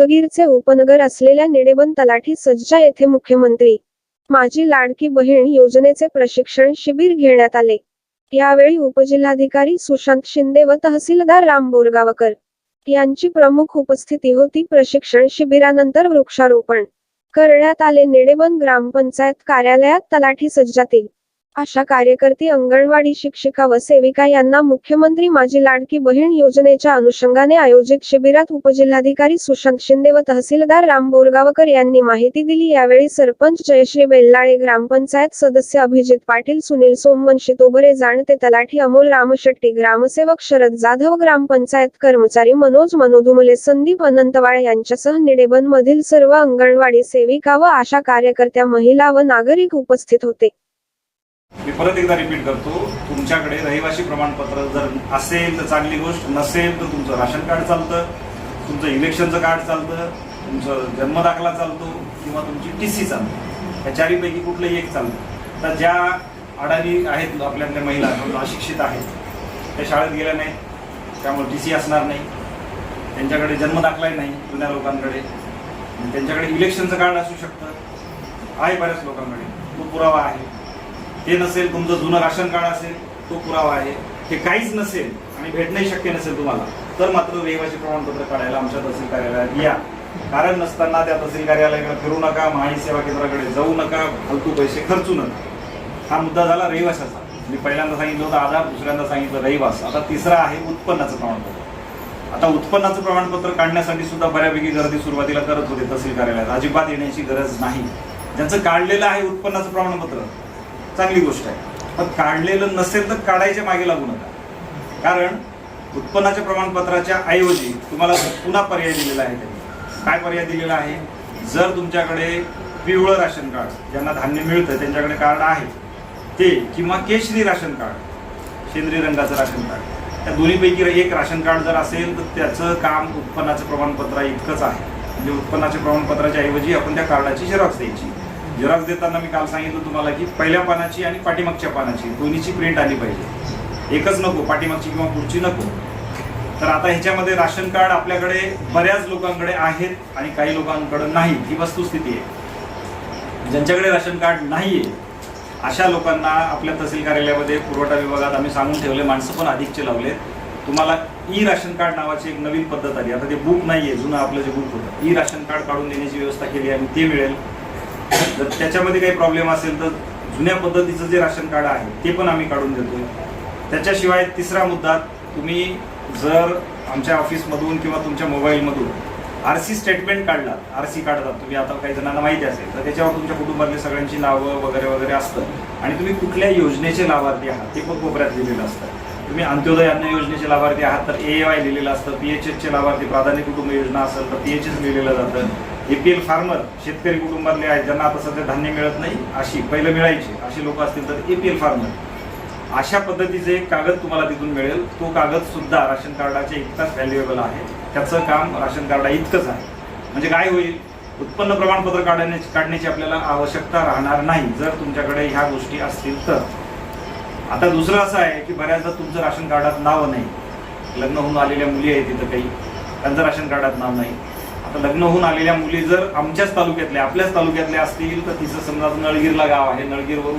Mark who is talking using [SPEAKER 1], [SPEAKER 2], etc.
[SPEAKER 1] उदगीरचे उपनगर असलेल्या निडेबन तलाठी सज्जा येथे मुख्यमंत्री माझी लाडकी बहीण योजनेचे प्रशिक्षण शिबिर घेण्यात आले. यावेळी उपजिल्हाधिकारी सुशांत शिंदे व तहसीलदार राम बोरगावकर यांची प्रमुख उपस्थिती होती. प्रशिक्षण शिबिरानंतर वृक्षारोपण करण्यात आले. निडेबन ग्रामपंचायत कार्यालयात तलाठी सज्जातील आशा कार्यकर्ती अंगणवाडी शिक्षिका व सेविका यांना मुख्यमंत्री माझी लाडकी बहीण योजनेच्या अनुषंगाने आयोजित शिबिरात उपजिल्हाधिकारी सुशांत शिंदे व तहसीलदार राम बोरगावकर यांनी माहिती दिली. यावेळी सरपंच जयश्री बेल्लाळे ग्रामपंचायत सदस्य अभिजित पाटील सुनील सोमवंशी तोबरे जाणते तलाठी अमोल रामशेट्टी ग्रामसेवक शरद जाधव ग्रामपंचायत कर्मचारी मनोज मनोधुमले संदीप अनंतवाळ यांच्यासह निडेबन मधील सर्व अंगणवाडी सेविका व आशा कार्यकर्त्या महिला व नागरिक उपस्थित होते.
[SPEAKER 2] मी परत एकदा रिपीट करतो तुमच्याकडे रहिवासी प्रमाणपत्र जर असेल तर चांगली गोष्ट नसेल तर तुमचं राशन कार्ड चालतं तुमचं इलेक्शनचं कार्ड चालतं तुमचं जन्मदाखला चालतो किंवा तुमची टी सी चालते. या चारीपैकी कुठलंही एक चालतं. तर ज्या अडाणी आहेत आपल्यातल्या महिला अशिक्षित आहेत त्या शाळेत गेल्या नाहीत त्यामुळे टी सी असणार नाही. त्यांच्याकडे जन्मदाखलाही नाही जुन्या लोकांकडे. आणि त्यांच्याकडे इलेक्शनचं कार्ड असू शकतं. आहे बऱ्याच लोकांकडे. तो पुरावा आहे. ते नसेल तुमचं जुनं राशन कार्ड असेल तो पुरावा आहे. हे काहीच नसेल आणि भेटणंही शक्य नसेल तुम्हाला तर मात्र रहिवासी प्रमाणपत्र काढायला आमच्या तहसील कार्यालयात या. कारण नसताना त्या तहसील कार्यालयाकडे फिरू नका माहिती सेवा केंद्राकडे जाऊ नका फालतू पैसे खर्चू नका. हा मुद्दा झाला रहिवाशाचा. मी पहिल्यांदा सांगितलं होतं आधार दुसऱ्यांदा सांगितलं रहिवास. आता तिसरा आहे उत्पन्नाचं प्रमाणपत्र. आता उत्पन्नाचं प्रमाणपत्र काढण्यासाठी सुद्धा बऱ्यापैकी गर्दी सुरुवातीला करत होते तहसील कार्यालयात. अजिबात येण्याची गरज नाही. ज्यांचं काढलेलं आहे उत्पन्नाचं प्रमाणपत्र चांगली गोष्ट आहे. पण काढलेलं नसेल तर काढायच्या मागे लागू नका. कारण उत्पन्नाच्या प्रमाणपत्राच्या ऐवजी तुम्हाला पुन्हा पर्याय दिलेला आहे त्यांनी. काय पर्याय दिलेला आहे? जर तुमच्याकडे पिवळं राशन कार्ड ज्यांना धान्य मिळतं त्यांच्याकडे कार्ड आहे ते किंवा केशरी राशन कार्ड सेंद्रिय रंगाचं राशन कार्ड त्या दोन्हीपैकी एक राशन कार्ड जर असेल तर त्याचं काम उत्पन्नाचं प्रमाणपत्र इतकंच आहे. म्हणजे उत्पन्नाच्या प्रमाणपत्राच्या ऐवजी आपण त्या कार्डाची झेरॉक्स द्यायची. झेरॉक्स देताना मी काल सांगितलं तुम्हाला की पहिल्या पानाची आणि पाठीमागच्या पानाची दोन्हीची प्रिंट आली पाहिजे. एकच नको पाठीमागची किंवा पुढची नको. तर आता ह्याच्यामध्ये राशन कार्ड आपल्याकडे बऱ्याच लोकांकडे आहेत आणि काही लोकांकडे नाही ही वस्तुस्थिती आहे. ज्यांच्याकडे राशन कार्ड नाहीये अशा लोकांना आपल्या तहसील कार्यालयामध्ये पुरवठा विभागात आम्ही सांगून ठेवले माणसं पण अधिकचे लावले तुम्हाला ई राशन कार्ड नावाची एक नवीन पद्धत आली. आता ते बुक नाहीये जुनं आपलं जे बुक होतं. ई राशन कार्ड काढून देण्याची व्यवस्था केली आणि ते मिळेल. जर त्याच्यामध्ये काही प्रॉब्लेम असेल तर जुन्या पद्धतीचं जे राशन कार्ड आहे ते पण आम्ही काढून देतो त्याच्याशिवाय तिसरा मुद्दा तुम्ही जर आमच्या ऑफिसमधून किंवा तुमच्या मोबाईलमधून आर सी स्टेटमेंट काढलात आर सी काढतात. तुम्ही आता काही जणांना माहिती असेल तर त्याच्यावर तुमच्या कुटुंबातले सगळ्यांची नावं वगैरे वगैरे असतं. आणि तुम्ही कुठल्या योजनेचे लाभार्थी आहात ते पण कोपऱ्यात लिहिलेलं असतं. तुम्ही अंत्योदय अन्न योजनेचे लाभार्थी आहात तर ए वाय लिहिलेलं असतं. पी एच एसचे लाभार्थी प्राधान्य कुटुंब योजना असेल तर पी एच एस लिहिलेलं जातं. ए पी एल फार्मर शेतकरी कुटुंबातले आहेत ज्यांना आता सध्या धान्य मिळत नाही अशी पहिलं मिळायची अशी लोक असतील तर ए पी एल फार्मर अशा पद्धतीचे एक कागद तुम्हाला तिथून मिळेल. तो कागद सुद्धा राशन कार्डाच्या इतकाच व्हॅल्युएबल आहे. त्याचं काम राशन कार्डा इतकंच आहे. म्हणजे काय होईल? उत्पन्न प्रमाणपत्र काढण्याची काढण्याची आपल्याला आवश्यकता राहणार नाही जर तुमच्याकडे ह्या गोष्टी असतील तर. आता दुसरं असं आहे की बऱ्याचदा तुमचं राशन कार्डात नाव नाही. लग्न होऊन आलेल्या मुली आहेत तिथं काही. त्यांचं राशन कार्डात नाव नाही. आता लग्न होऊन आलेल्या मुली जर आमच्याच तालुक्यातल्या आपल्याच तालुक्यातल्या असतील तर तिचं समजा नळगीरला गाव आहे नळगीरवरून